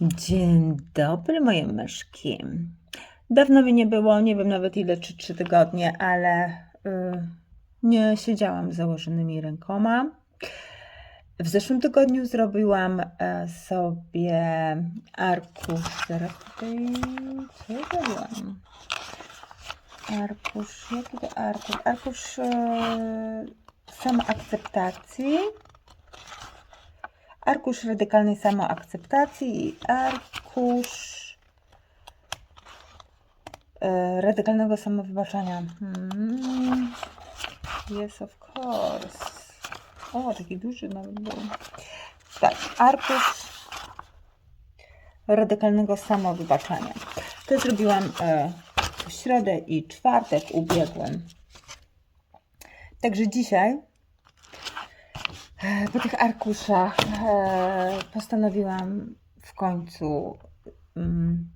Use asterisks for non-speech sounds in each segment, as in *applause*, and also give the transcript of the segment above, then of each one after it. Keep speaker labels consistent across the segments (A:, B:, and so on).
A: Dzień dobry, moje myszki. Dawno mnie nie było, nie wiem nawet ile, czy trzy tygodnie, ale y, nie siedziałam z założonymi rękoma. W zeszłym tygodniu zrobiłam e, sobie arkusz. Zaraz tutaj. Co ja zrobiłam? Arkusz. Jaki to arkusz? Arkusz e, samoakceptacji. Arkusz radykalnej samoakceptacji i arkusz e, radykalnego samowybaczania. Hmm. Yes, of course. O, taki duży nawet był. Tak, arkusz radykalnego samowybaczania. To zrobiłam e, w środę i czwartek ubiegłym. Także dzisiaj Po tych arkuszach e, postanowiłam w końcu mm,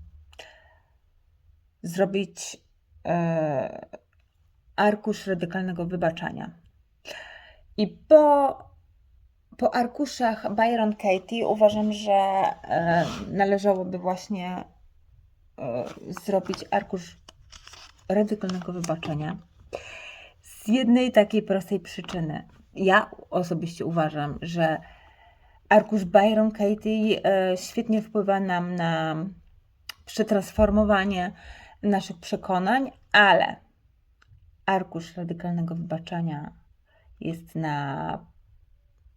A: zrobić e, arkusz radykalnego wybaczania. I po, po arkuszach Byron Katie uważam, że e, należałoby właśnie e, zrobić arkusz radykalnego wybaczenia. Z jednej takiej prostej przyczyny. Ja osobiście uważam, że arkusz Byron Katie e, świetnie wpływa nam na przetransformowanie naszych przekonań, ale arkusz radykalnego wybaczania jest na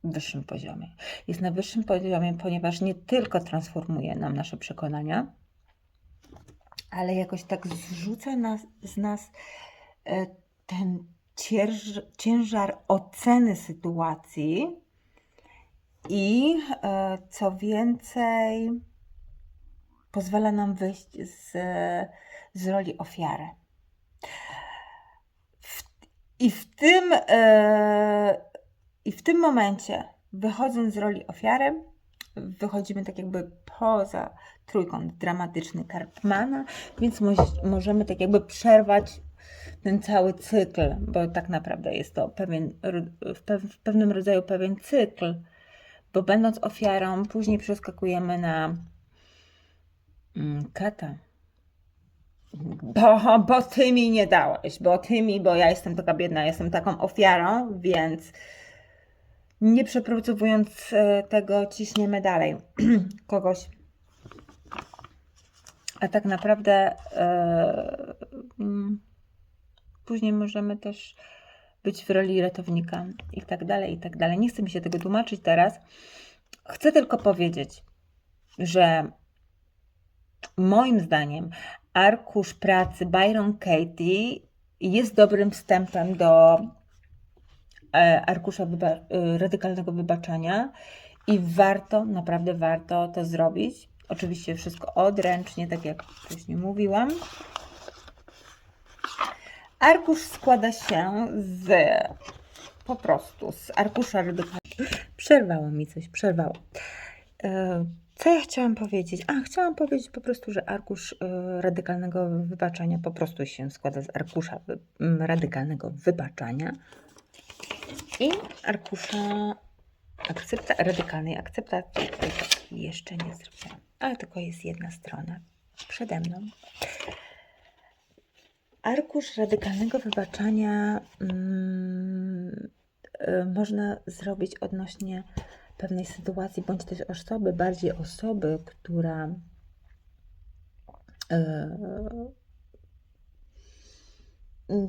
A: wyższym poziomie. Jest na wyższym poziomie, ponieważ nie tylko transformuje nam nasze przekonania, ale jakoś tak zrzuca nas, z nas e, ten cięż, ciężar oceny sytuacji i e, co więcej, pozwala nam wyjść z, z roli ofiary. W, I w tym e, i w tym momencie, wychodząc z roli ofiary, wychodzimy tak jakby poza trójkąt dramatyczny Karpmana, więc możemy tak jakby przerwać ten cały cykl, bo tak naprawdę jest to pewien, w, pew, w pewnym rodzaju pewien cykl, bo będąc ofiarą, później przeskakujemy na mm, kata. Bo, bo ty mi nie dałeś, bo ty mi, bo ja jestem taka biedna, jestem taką ofiarą, więc nie przepracowując e, tego, ciśniemy dalej *clears throat* kogoś. A tak naprawdę mm, później możemy też być w roli ratownika i tak dalej, i tak dalej. Nie chcę mi się tego tłumaczyć teraz. Chcę tylko powiedzieć, że moim zdaniem arkusz pracy Byron Katie jest dobrym wstępem do e, arkusza wyba- e, radykalnego wybaczania i warto, naprawdę warto to zrobić. Oczywiście wszystko odręcznie, tak jak wcześniej mówiłam. Arkusz składa się z po prostu z arkusza radykalnego. Przerwało mi coś, przerwało. E, Co ja chciałam powiedzieć? A, chciałam powiedzieć po prostu, że arkusz e, radykalnego wybaczania po prostu się składa z arkusza radykalnego wybaczania i arkusza akcepta radykalnej akceptacji, jeszcze nie zrobiłam. Ale tylko jest jedna strona przede mną. Arkusz radykalnego wybaczania mm, y, można zrobić odnośnie pewnej sytuacji, bądź też osoby, bardziej osoby, która y,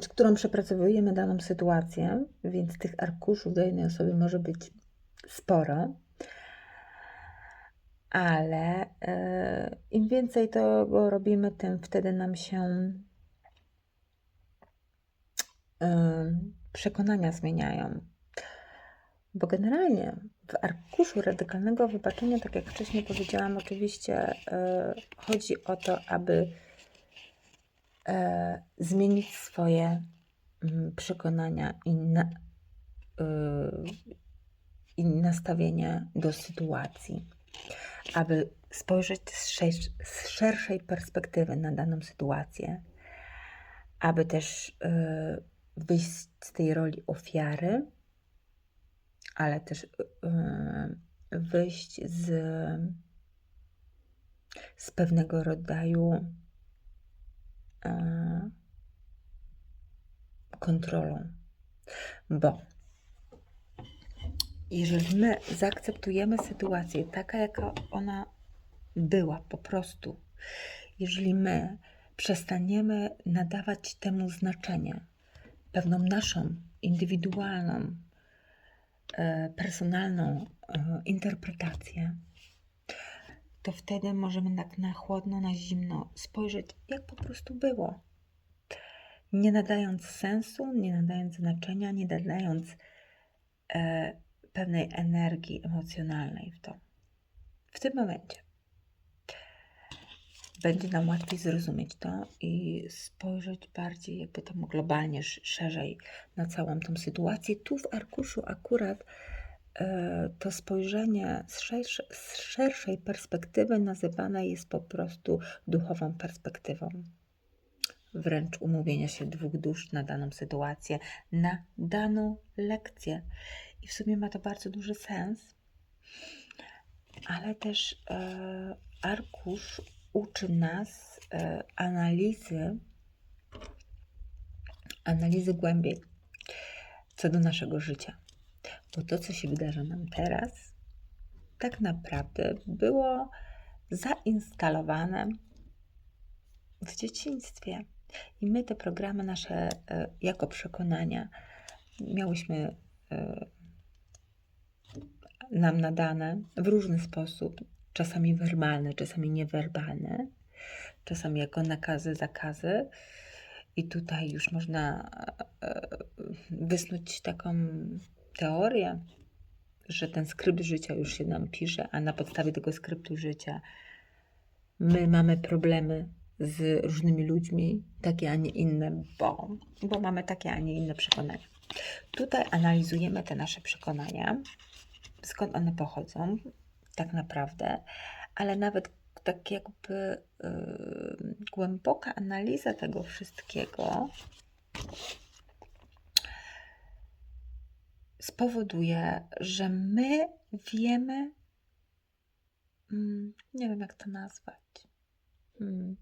A: z którą przepracowujemy daną sytuację, więc tych arkuszów do jednej osoby może być sporo, ale y, im więcej tego robimy, tym wtedy nam się przekonania zmieniają. Bo generalnie w arkuszu radykalnego wybaczenia, tak jak wcześniej powiedziałam, oczywiście y, chodzi o to, aby e, zmienić swoje mm, przekonania i, na, y, i nastawienie do sytuacji, aby spojrzeć z szerszej perspektywy na daną sytuację, aby też y, wyjść z tej roli ofiary, ale też y, wyjść z z pewnego rodzaju e, kontrolą. Bo jeżeli my zaakceptujemy sytuację taka, jaka ona była po prostu, jeżeli my przestaniemy nadawać temu znaczenie, pewną naszą indywidualną, e, personalną e, interpretację, to wtedy możemy tak na chłodno, na zimno spojrzeć, jak po prostu było. Nie nadając sensu, nie nadając znaczenia, nie nadając e, pewnej energii emocjonalnej w to. W tym momencie będzie nam łatwiej zrozumieć to i spojrzeć bardziej, jakby tam globalnie, sz- szerzej na całą tą sytuację. Tu w arkuszu akurat e, to spojrzenie z szerszej perspektywy nazywane jest po prostu duchową perspektywą. Wręcz umówienia się dwóch dusz na daną sytuację, na daną lekcję. I w sumie ma to bardzo duży sens, ale też e, arkusz uczy nas e, analizy, analizy głębiej co do naszego życia. Bo to, co się wydarza nam teraz, tak naprawdę było zainstalowane w dzieciństwie. I my te programy nasze e, jako przekonania miałyśmy e, nam nadane w różny sposób, czasami werbalne, czasami niewerbalne, czasami jako nakazy, zakazy. I tutaj już można e, wysnuć taką teorię, że ten skrypt życia już się nam pisze, a na podstawie tego skryptu życia my mamy problemy z różnymi ludźmi, takie, a nie inne, bo, bo mamy takie, a nie inne przekonania. Tutaj analizujemy te nasze przekonania, skąd one pochodzą, tak naprawdę, ale nawet tak jakby yy, głęboka analiza tego wszystkiego spowoduje, że my wiemy, mm, nie wiem jak to nazwać. Hmm.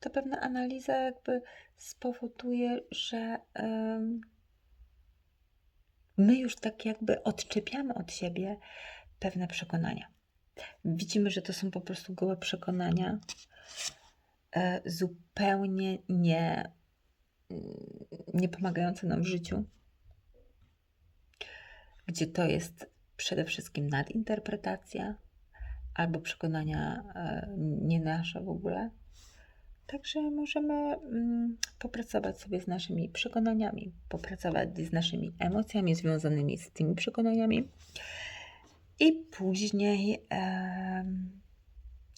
A: To pewna analiza jakby spowoduje, że my już tak jakby odczepiamy od siebie pewne przekonania. Widzimy, że to są po prostu gołe przekonania, e, zupełnie nie, nie pomagające nam w życiu, gdzie to jest przede wszystkim nadinterpretacja albo przekonania e, nie nasze w ogóle. Także możemy mm, popracować sobie z naszymi przekonaniami, popracować z naszymi emocjami związanymi z tymi przekonaniami i później em,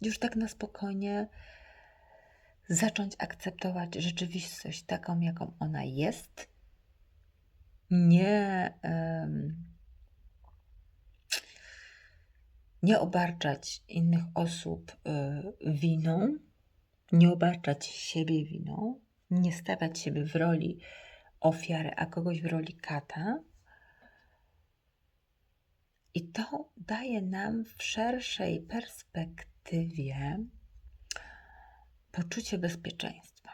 A: już tak na spokojnie zacząć akceptować rzeczywistość taką, jaką ona jest. Nie, em, nie obarczać innych osób y, winą, nie obarczać siebie winą, nie stawiać siebie w roli ofiary, a kogoś w roli kata. I to daje nam w szerszej perspektywie poczucie bezpieczeństwa.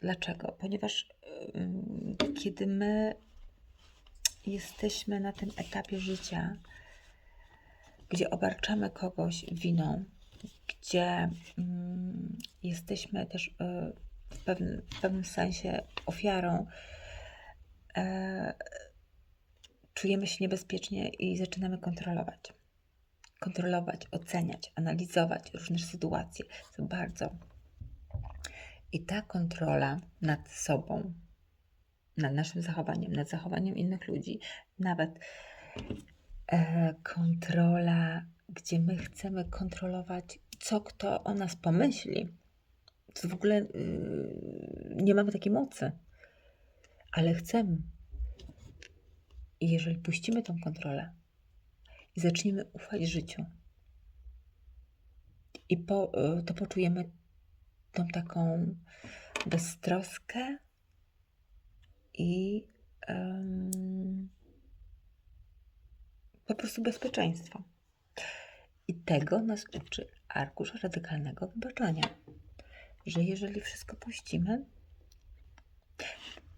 A: Dlaczego? Ponieważ ym, kiedy my jesteśmy na tym etapie życia, gdzie obarczamy kogoś winą, gdzie mm, jesteśmy też y, w, pewnym, w pewnym sensie ofiarą, e, czujemy się niebezpiecznie i zaczynamy kontrolować. Kontrolować, oceniać, analizować różne sytuacje. To bardzo. I ta kontrola nad sobą, nad naszym zachowaniem, nad zachowaniem innych ludzi, nawet e, kontrola, gdzie my chcemy kontrolować, co kto o nas pomyśli. To w ogóle yy, nie mamy takiej mocy, ale chcemy. I jeżeli puścimy tą kontrolę i zaczniemy ufać życiu, i po, y, to poczujemy tą taką beztroskę i um, po prostu bezpieczeństwo. I tego nas uczy arkusz radykalnego wybaczania, że jeżeli wszystko puścimy,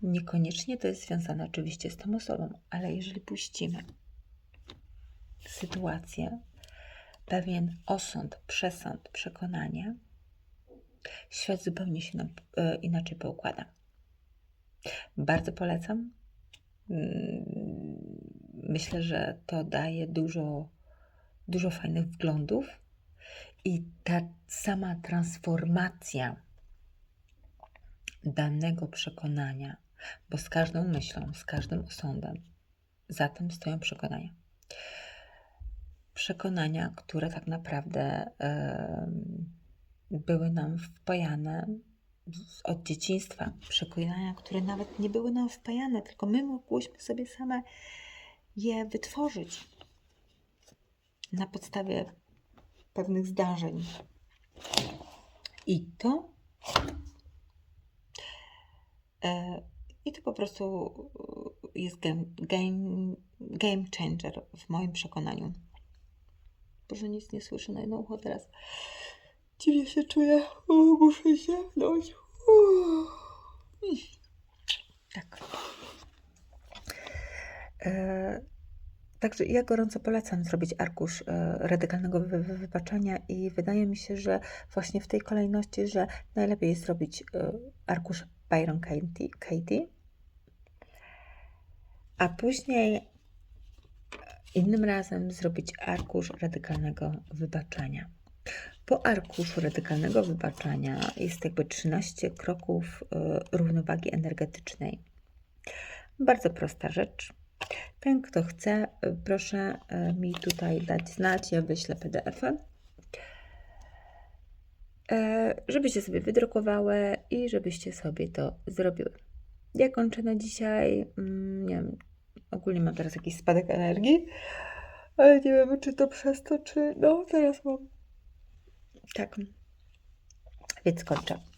A: niekoniecznie to jest związane oczywiście z tą osobą, ale jeżeli puścimy sytuację, pewien osąd, przesąd, przekonanie, świat zupełnie się nam e, inaczej poukłada. Bardzo polecam. Mm, Myślę, że to daje dużo, dużo fajnych wglądów i ta sama transformacja danego przekonania, bo z każdą myślą, z każdym osądem, za tym stoją przekonania. Przekonania, które tak naprawdę em, były nam wpajane od dzieciństwa. Przekonania, które nawet nie były nam wpajane, tylko my mogłyśmy sobie same je wytworzyć na podstawie pewnych zdarzeń. I to e, i to po prostu e, jest game, game, game changer w moim przekonaniu. Boże, nic nie słyszę na jedno ucho teraz. Dziwnie się czuję. Muszę się wdać. Tak. E, Także ja gorąco polecam zrobić arkusz e, radykalnego wy- wy- wybaczenia i wydaje mi się, że właśnie w tej kolejności, że najlepiej jest zrobić e, arkusz Byron Katie, Katie a później innym razem zrobić arkusz radykalnego wybaczenia. Po arkuszu radykalnego wybaczenia jest jakby 13 kroków e, równowagi energetycznej. Bardzo prosta rzecz. Ten, kto chce, e, proszę e, mi tutaj dać znać, ja wyślę PDF-em, e, żebyście sobie wydrukowały i żebyście sobie to zrobiły. Ja kończę na dzisiaj. mm, Nie wiem, ogólnie mam teraz jakiś spadek energii, ale nie wiem, czy to przez to, czy. No, teraz mam. Tak. Więc kończę.